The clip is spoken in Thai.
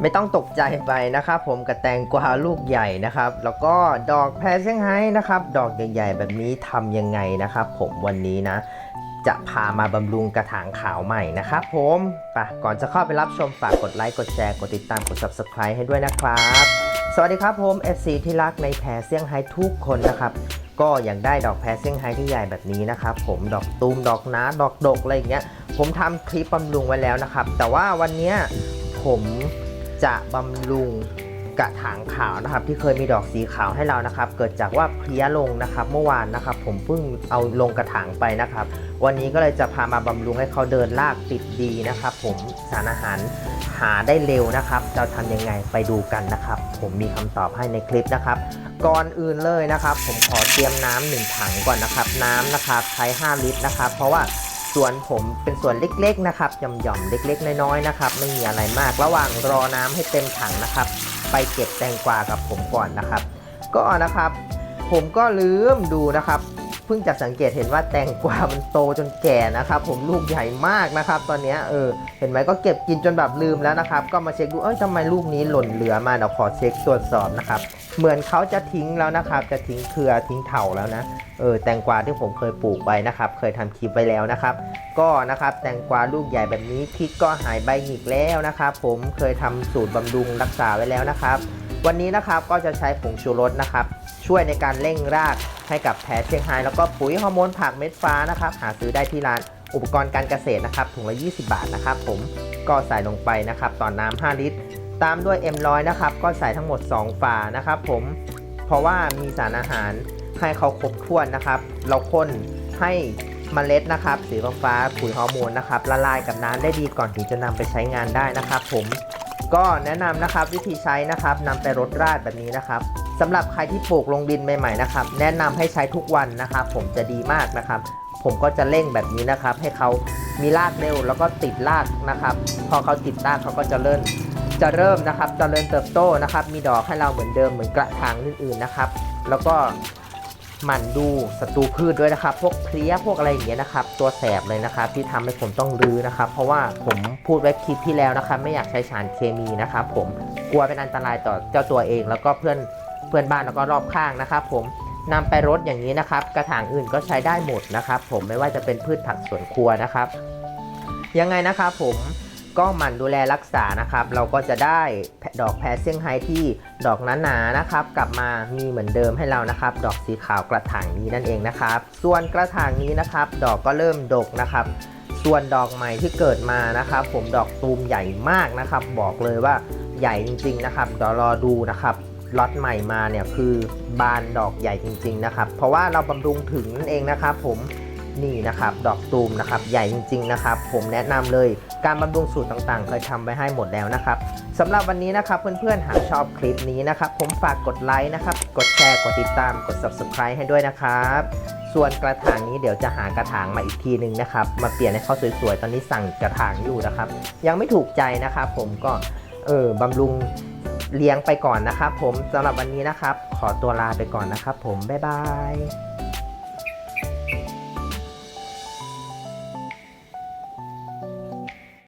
ไม่ต้องตกใจไปนะครับผมกระแตงกวาลูกใหญ่นะครับ แล้วก็ดอกแพรเซี่ยงไฮ้นะครับ ดอกใหญ่ๆแบบนี้ทำยังไงนะครับ ผมวันนี้นะ จะพามาบำรุงกระถางขาวใหม่นะครับผมไปก่อนจะเข้าไปรับชมฝากกดไลค์กดแชร์กดติดตามกด subscribe ให้ด้วยนะครับ สวัสดีครับผม FC ที่รักในแพรเซี่ยงไฮ้ทุกคนนะครับก็อยากได้ดอกแพรเซี่ยงไฮ้ที่ใหญ่แบบนี้นะครับผมดอกตูมดอกน้าดอกดกอะไรอย่างเงี้ยผมทำคลิปบำรุงไว้แล้วนะครับ แต่ว่าวันเนี้ยผม จะบำรุงกระถางขาวนะครับ ที่เคยมีดอกสีขาวให้เรานะครับ เกิดจากว่าเพลี้ยลงนะครับ เมื่อวานนะครับ ผมเพิ่งเอาลงกระถางไปนะครับ วันนี้ก็เลยจะพามาบำรุงให้เขาเดินลากติดดีนะครับ ผมสารอาหารหาได้เร็วนะครับจะทำยังไงไปดูกันนะครับ ผมมีคำตอบให้ในคลิปนะครับ ก่อนอื่นเลยนะครับ ผมขอเตรียมน้ำหนึ่งถังก่อนนะครับ น้ำนะครับใช้ 5 ลิตรนะครับ เพราะว่า สวนผมเป็นสวนเล็กๆนะครับหย่อมๆเล็ก ๆ น้อยๆนะครับ ไม่มีอะไรมากระหว่างรอน้ำให้เต็มถังนะครับ ไปเก็บแตงกวากับผมก่อนนะครับ ก็นะครับ ผมก็ลืมดูนะครับเพิ่งจะสังเกตเห็นว่าแตงกวา มันโตจนแก่นะครับ ผมลูกใหญ่มากนะครับ ตอนนี้เออเห็นไหมก็เก็บกินจนแบบลืมแล้วนะครับ ก็มาเช็คดูเอ้ยทำไมลูกนี้หล่นเหลือมาเดี๋ยวขอเช็คตรวจสอบนะครับ เหมือนเขาจะทิ้งแล้วนะครับ จะทิ้งเครือทิ้งเถาแล้วนะ เออแตงกวาที่ผมเคยปลูกไว้นะครับ เคยทำคลิปไว้แล้วนะครับ ก็นะครับแตงกวาลูกใหญ่แบบนี้พริกก็หายใบหงิกแล้วนะครับ ผมเคยทำสูตรบำรุงรักษาไว้แล้วนะครับ วันนี้นะครับก็จะใช้ผงชูรสนะครับ ช่วยในการเร่งรากให้กับแพรเชียงไฮ้แล้วก็ปุ๋ยฮอร์โมนผักเม็ดฟ้านะครับ หาซื้อได้ที่ร้านอุปกรณ์การเกษตรนะครับถุงละ 20 บาทนะครับ ผมก็ใส่ลงไปนะครับต่อน้ำ5 ลิตร ตามด้วย M100 นะครับก็ใส่ทั้งหมด 2 ฝานะครับ ผมเพราะว่ามีสารอาหาร ให้เขาครบถ้วนนะครับ เราข้นให้เมล็ดนะครับสีฟ้าปุ๋ยฮอร์โมนนะครับละลายกับน้ำได้ดีก่อนถึงจะนำไปใช้งานได้นะครับ ผมก็แนะนำนะครับวิธีใช้นะครับนำไปรดราดแบบนี้นะครับสำหรับใครที่ปลูกลงดินใหม่ๆนะครับ แนะนำให้ใช้ทุกวันนะครับ ผมจะดีมากนะครับ ผมก็จะเร่งแบบนี้นะครับ ให้เขามีรากเร็วแล้วก็ติดรากนะครับ พอเขาติดรากเขาก็จะเริ่มจะเริ่มนะครับจะเริญเติบโตนะครับ มีดอกให้เราเหมือนเดิมเหมือนกระถางอื่นๆนะครับ แล้วก็ หมั่นดูศัตรูพืชด้วยนะครับ พวกเพลี้ยพวกอะไรอย่างเงี้ยนะครับ ตัวแสบเลยนะครับ ที่ทำให้ผมต้องรื้อนะครับ เพราะว่าผมพูดไว้คลิปที่แล้วนะครับ ไม่อยากใช้สารเคมีนะครับ ผมกลัวเป็นอันตรายต่อเจ้าตัวเอง แล้วก็เพื่อนเพื่อนบ้านแล้วก็รอบข้างนะครับ ผมนำไปรดอย่างนี้นะครับ กระถางอื่นก็ใช้ได้หมดนะครับ ผมไม่ว่าจะเป็นพืชผักสวนครัวนะครับ ยังไงนะครับผม ก็หมั่นดูแลรักษานะครับ เราก็จะได้ดอกแพรเซี่ยงไฮ้ที่ดอกหนาๆนะครับ กลับมามีเหมือนเดิมให้เรานะครับ ดอกสีขาวกระถางนี้นั่นเองนะครับ ส่วนกระถางนี้นะครับ ดอกก็เริ่มดกนะครับ ส่วนดอกใหม่ที่เกิดมานะครับ ผมดอกตูมใหญ่มากนะครับ บอกเลยว่าใหญ่จริง ๆนะครับเดี๋ยวรอดูนะครับล็อตใหม่มาเนี่ยคือบานดอกใหญ่จริง ๆนะครับ เพราะว่าเราบำรุงถึงนั่นเองนะครับ ผม นี่นะครับดอกตูมนะครับใหญ่จริงๆนะครับผมแนะนำเลยการบำรุงสูตรต่างๆ เคยทำไว้ให้หมดแล้วนะครับสำหรับวันนี้นะครับเพื่อนๆหากชอบคลิปนี้นะครับผมฝากกดไลค์นะครับกดแชร์กดติดตามกด subscribe ให้ด้วยนะครับส่วนกระถางนี้เดี๋ยวจะหากระถางมาอีกทีหนึ่งนะครับมาเปลี่ยนให้เขาสวยๆตอนนี้สั่งกระถางอยู่นะครับยังไม่ถูกใจนะครับผมก็เออบำรุงเลี้ยงไปก่อนนะครับผมสำหรับวันนี้นะครับ ขอตัวลาไปก่อนนะครับผมบ๊ายบาย